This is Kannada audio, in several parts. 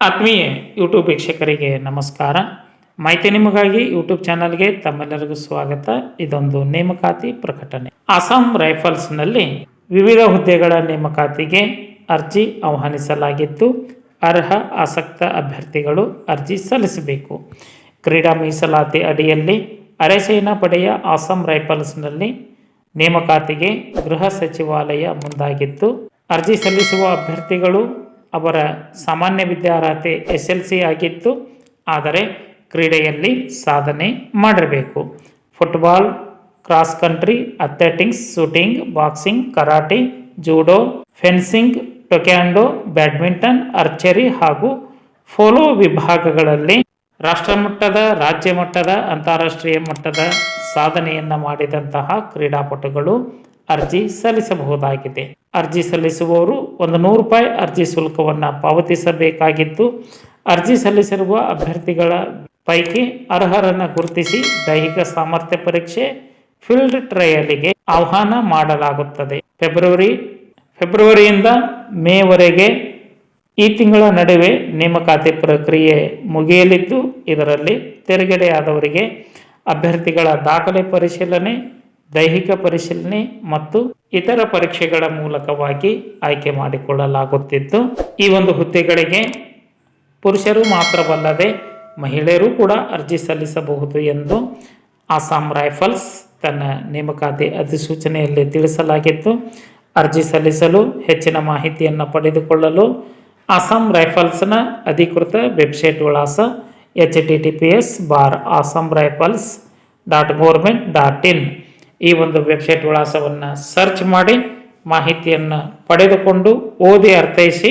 ಆತ್ಮೀಯ ಯೂಟ್ಯೂಬ್ ವೀಕ್ಷಕರಿಗೆ ನಮಸ್ಕಾರ. ಮಾಹಿತಿ ನಿಮಗಾಗಿ ಯೂಟ್ಯೂಬ್ ಚಾನಲ್ಗೆ ತಮ್ಮೆಲ್ಲರಿಗೂ ಸ್ವಾಗತ. ಇದೊಂದು ನೇಮಕಾತಿ ಪ್ರಕಟಣೆ. ಅಸ್ಸಾಂ ರೈಫಲ್ಸ್ನಲ್ಲಿ ವಿವಿಧ ಹುದ್ದೆಗಳ ನೇಮಕಾತಿಗೆ ಅರ್ಜಿ ಆಹ್ವಾನಿಸಲಾಗಿದ್ದು ಅರ್ಹ, ಆಸಕ್ತ ಅಭ್ಯರ್ಥಿಗಳು ಅರ್ಜಿ ಸಲ್ಲಿಸಬೇಕು. ಕ್ರೀಡಾ ಮೀಸಲಾತಿ ಅಡಿಯಲ್ಲಿ ಅರೆಸೇನಾ ಪಡೆಯ ಅಸ್ಸಾಂ ರೈಫಲ್ಸ್ನಲ್ಲಿ ನೇಮಕಾತಿಗೆ ಗೃಹ ಸಚಿವಾಲಯ ಮುಂದಾಗಿದ್ದು ಅರ್ಜಿ ಸಲ್ಲಿಸುವ ಅಭ್ಯರ್ಥಿಗಳು ಅವರ ಸಾಮಾನ್ಯ ವಿದ್ಯಾರ್ಹತೆ ಎಸ್ ಎಲ್ ಸಿ ಆಗಿತ್ತು. ಆದರೆ ಕ್ರೀಡೆಯಲ್ಲಿ ಸಾಧನೆ ಮಾಡಿರಬೇಕು. Football, cross country, athletics, shooting, boxing, karate, judo, fencing, taekwondo, badminton, archery ಹಾಗೂ ಫೋಲೋ ವಿಭಾಗಗಳಲ್ಲಿ ರಾಷ್ಟ್ರ ಮಟ್ಟದ, ರಾಜ್ಯ ಮಟ್ಟದ, ಅಂತಾರಾಷ್ಟ್ರೀಯ ಮಟ್ಟದ ಸಾಧನೆಯನ್ನು ಮಾಡಿದಂತಹ ಕ್ರೀಡಾಪಟುಗಳು ಅರ್ಜಿ ಸಲ್ಲಿಸಬಹುದಾಗಿದೆ. ಅರ್ಜಿ ಸಲ್ಲಿಸುವವರು ಒಂದು ನೂರು ರೂಪಾಯಿ ಅರ್ಜಿ ಶುಲ್ಕವನ್ನು ಪಾವತಿಸಬೇಕಾಗಿತ್ತು. ಅರ್ಜಿ ಸಲ್ಲಿಸಿರುವ ಅಭ್ಯರ್ಥಿಗಳ ಪೈಕಿ ಅರ್ಹರನ್ನು ಗುರುತಿಸಿ ದೈಹಿಕ ಸಾಮರ್ಥ್ಯ ಪರೀಕ್ಷೆ, ಫೀಲ್ಡ್ ಟ್ರಯಲಿಗೆ ಆಹ್ವಾನ ಮಾಡಲಾಗುತ್ತದೆ. ಫೆಬ್ರವರಿ, ಫೆಬ್ರವರಿಯಿಂದ ಮೇವರೆಗೆ ಈ ತಿಂಗಳ ನಡುವೆ ನೇಮಕಾತಿ ಪ್ರಕ್ರಿಯೆ ಮುಗಿಯಲಿದ್ದು, ಇದರಲ್ಲಿ ತೆರೆಗಡೆಯಾದವರಿಗೆ ಅಭ್ಯರ್ಥಿಗಳ ದಾಖಲೆ ಪರಿಶೀಲನೆ ದೈಹಿಕ ಪರಿಶೀಲನೆ ಮತ್ತು ಇತರ ಪರೀಕ್ಷೆಗಳ ಮೂಲಕವಾಗಿ ಆಯ್ಕೆ ಮಾಡಿಕೊಳ್ಳಲಾಗುತ್ತಿತ್ತು. ಈ ಒಂದು ಹುದ್ದೆಗಳಿಗೆ ಪುರುಷರು ಮಾತ್ರವಲ್ಲದೆ ಮಹಿಳೆಯರು ಕೂಡ ಅರ್ಜಿ ಸಲ್ಲಿಸಬಹುದು ಎಂದು ಅಸ್ಸಾಂ ರೈಫಲ್ಸ್ ತನ್ನ ನೇಮಕಾತಿ ಅಧಿಸೂಚನೆಯಲ್ಲಿ ತಿಳಿಸಲಾಗಿತ್ತು. ಅರ್ಜಿ ಸಲ್ಲಿಸಲು ಹೆಚ್ಚಿನ ಮಾಹಿತಿಯನ್ನು ಪಡೆದುಕೊಳ್ಳಲು ಅಸ್ಸಾಂ ರೈಫಲ್ಸ್ನ ಅಧಿಕೃತ ವೆಬ್ಸೈಟ್ ವಿಳಾಸ H T T P S bar Assam rifles dot government dot in ಈ ಒಂದು ವೆಬ್ಸೈಟ್ ವಿಳಾಸವನ್ನು ಸರ್ಚ್ ಮಾಡಿ ಮಾಹಿತಿಯನ್ನು ಪಡೆದುಕೊಂಡು ಓದಿ ಅರ್ಥೈಸಿ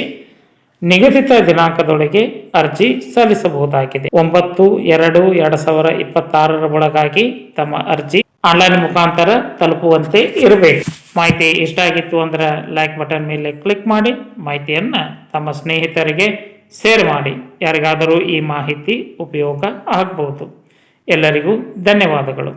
ನಿಗದಿತ ದಿನಾಂಕದೊಳಗೆ ಅರ್ಜಿ ಸಲ್ಲಿಸಬಹುದಾಗಿದೆ. ಒಂಬತ್ತು, ಎರಡು ಎರಡು ಸಾವಿರ ಇಪ್ಪತ್ತಾರರ ಒಳಗಾಗಿ ತಮ್ಮ ಅರ್ಜಿ ಆನ್ಲೈನ್ ಮುಖಾಂತರ ತಲುಪುವಂತೆ ಇರಬೇಕು. ಮಾಹಿತಿ ಇಷ್ಟ ಆಗಿತ್ತು ಅಂದ್ರೆ ಲೈಕ್ ಬಟನ್ ಮೇಲೆ ಕ್ಲಿಕ್ ಮಾಡಿ, ಮಾಹಿತಿಯನ್ನು ತಮ್ಮ ಸ್ನೇಹಿತರಿಗೆ ಶೇರ್ ಮಾಡಿ. ಯಾರಿಗಾದರೂ ಈ ಮಾಹಿತಿ ಉಪಯೋಗ ಆಗಬಹುದು ಎಲ್ಲರಿಗೂ ಧನ್ಯವಾದಗಳು.